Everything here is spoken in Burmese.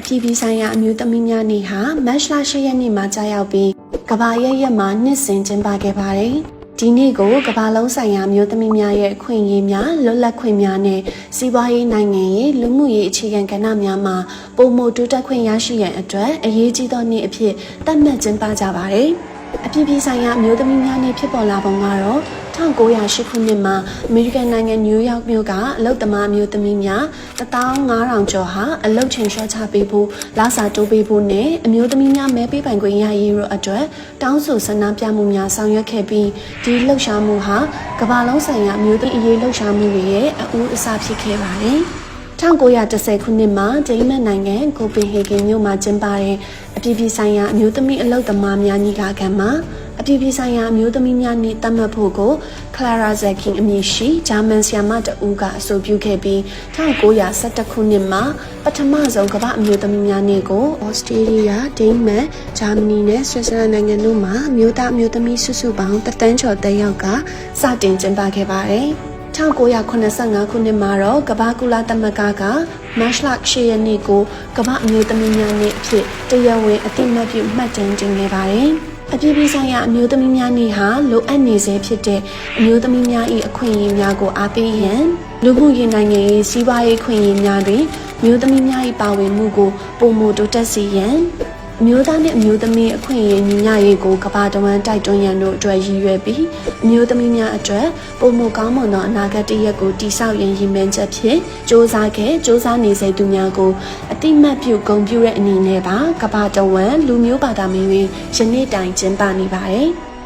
အပြည်ပြည်ဆိုင်ရာအမျိုးသမီးများနေ့ဟာမတ်လ10ရက်နေ့မှာကြာရောက်ပြီးကမ္ဘာရဲ့ရက်မှာနှစ်စဉ်ကျင်းပခဲ့ပါတယ်။ဒီနေ့ကိုကမ္ဘာလုံးဆိုင်ရာအမျိုးသမီးများရဲ့အခွင့်အရေးများလွတ်လပ်ခွင့်များနဲ့စီးပွားရေးနိုင်ငံရေးလူမှုရေးအခြေခံကဏ္ဍများမှာပုံမတိုးတက်ခွင့်ရရှိရန်အတွက်အရေးကြီးသောနေ့အဖြစ်သတ်မှတ်ကျင်းပကြပါတယ်။အပြည်ပြည်ဆိုင်ရာအမျိုးသမီးများနေ့ဖြစ်ပေါ်လာပုံကတော့ 1908ခုနှစ်မှာအမေရိကန်နိုင်ငံနယူးယောက်မြို့ကအလုတ်သမားအမျိုးသမီးများ15000ကျော်ဟာအလုတ်ချိန်လျှော့ချပေးဖို့လာစာတိုးပေးဖို့နဲ့အမျိုးသမီးများမဲပေးပိုင်ခွင့်ရရေးတို့အတွက်တောင်းဆိုဆန္ဒပြမှုများဆောင်ရွက်ခဲ့ပြီးဒီလှုပ်ရှားမှုဟာကမ္ဘာလုံးဆိုင်ရာအမျိုးသမီးအရေးလှုပ်ရှားမှုတွေရဲ့အဦးအစဖြစ်ခဲ့ပါတယ်။1910ခုနှစ်မှာဒိန်းမတ်နိုင်ငံကိုပင်ဟေဂင်မြို့မှာကျင်းပတဲ့အပြည်ပြည်ဆိုင်ရာအမျိုးသမီးအလုပ်သမားများညီလာခံမှာ အပြည်ပြည်ဆိုင်ရာအမျိုးသမီးများနေ့သတ်မှတ်ဖို့ကိုကလာရာဇက်ကင်အမည်ရှိဂျာမန်ဆီယာမတအူးကအဆိုပြုခဲ့ပြီး1911ခုနှစ်မှာပထမဆုံးကမ္ဘာအမျိုးသမီးများနေ့ကိုဩစတြေးလျဒိန်းမတ်ဂျာမနီနဲ့ဆွစ်ဇာလန်နိုင်ငံတို့မှာအမျိုးသားအမျိုးသမီးစုစုပေါင်းတသန်းကျော်တက်ရောက်ကစတင်ကျင်းပခဲ့ပါတယ်။1985ခုနှစ်မှာတော့ကမ္ဘာကုလသမဂ္ဂကမတ်လ10ရက်နေ့ကိုကမ္ဘာအမျိုးသမီးများနေ့အဖြစ်တရားဝင်အသိအမှတ်ပြုမှတ်တမ်းတင်ခဲ့ပါတယ်။ အပြည်ပြည်ဆိုင်ရာအမျိုးသမီးများနေ့ဟာလိုအပ်နေစေဖြစ်တဲ့အမျိုးသမီးများ၏အခွင့်အရေးများကိုအားပေးရန်လူမှုရေးနိုင်ငံရေးစီးပွားရေးခွင့်အရေးများတွင်အမျိုးသမီးများ၏ပါဝင်မှုကိုပုံမတိုးတက်စေရန် အမျိုးသားနဲ့အမျိုးသမီးအခွင့်အရေးညီမျှရေးကိုကမ္ဘာတဝန်းတိုက်တွန်းရန်တို့အတွက်ရည်ရွယ်ပြီးအမျိုးသမီးများအတွက်ပုံမကောင်းမွန်သောအနာဂတ်တစ်ရက်ကိုတည်ဆောက်ရန်ရည်မှန်းချက်ဖြင့်စ조사ခဲ့စ조사နေစေသူများကိုအတိမတ်ပြုဂုဏ်ပြုတဲ့အနေနဲ့ပါကမ္ဘာတဝန်းလူမျိုးဘာသာမင်းတွေယနေ့တိုင်ကျင်းပနေပါတယ်။